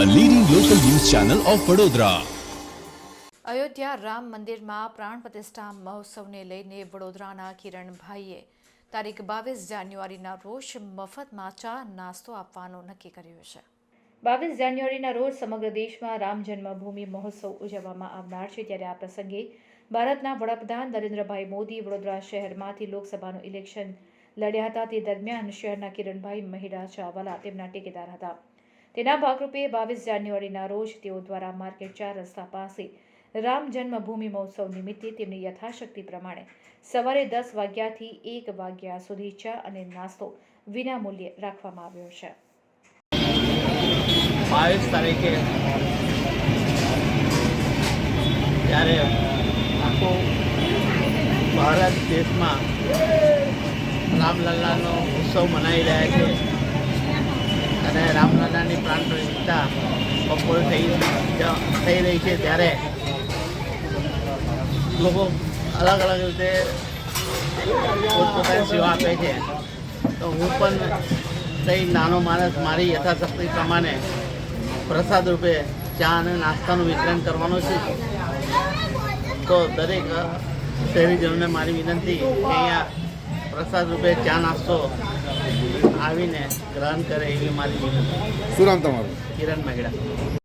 Channel of Vadodara Ayodhya Ram મંદિરમાં પ્રાણ પ્રતિષ્ઠા મહોત્સવને લઈને વડોદરાના કિરણભાઈએ તારીખ બાવીસ જાન્યુઆરીના રોજ મફતમાં ચા નાસ્તો આપવાનો નક્કી કર્યો છે. બાવીસ જાન્યુઆરીના રોજ સમગ્ર દેશમાં રામ જન્મભૂમિ મહોત્સવ ઉજવવામાં આવનાર છે ત્યારે આ પ્રસંગે ભારતના વડાપ્રધાન નરેન્દ્રભાઈ મોદી વડોદરા શહેરમાંથી લોકસભાનું ઇલેક્શન લડ્યા હતા. તે દરમિયાન શહેરના કિરણભાઈ મહિડા ચાવલા તેમના ટેકેદાર હતા. તેના ભાગરૂપે બાવીસ જાન્યુઆરીના રોજ તેઓ દ્વારા માર્કેટ ચાર રસ્તા પાસે રામ જન્મભૂમિ મહોત્સવ નિમિત્તે તેમની યથાશક્તિ પ્રમાણે સવારે દસ વાગ્યાથી એક વાગ્યા સુધી ચા અને નાસ્તો વિનામૂલ્યે રાખવામાં આવ્યો છે. બાવીસ તારીખે ત્યારે આખો ભારત દેશમાં રામલલ્લાનો ઉત્સવ મનાવી રહ્યા છે અને રામલલ્લાની પ્રાણ પ્રતિષ્ઠા બપોરે થઈ થઈ રહી છે ત્યારે લોકો અલગ અલગ રીતે પોતપોતાની સેવા આપે છે. તો હું પણ કંઈ નાનો માણસ, મારી યથાશક્તિ પ્રમાણે પ્રસાદ રૂપે ચા અને નાસ્તાનું વિતરણ કરવાનો છું. તો દરેક શહેરીજનોને મારી વિનંતી કે અહીંયા પ્રસાદ રૂપે ચા નાસ્તો આવીને ગ્રહણ કરે એવી મારી વિનંતી. શું નામ તમારું? કિરણ મહેડા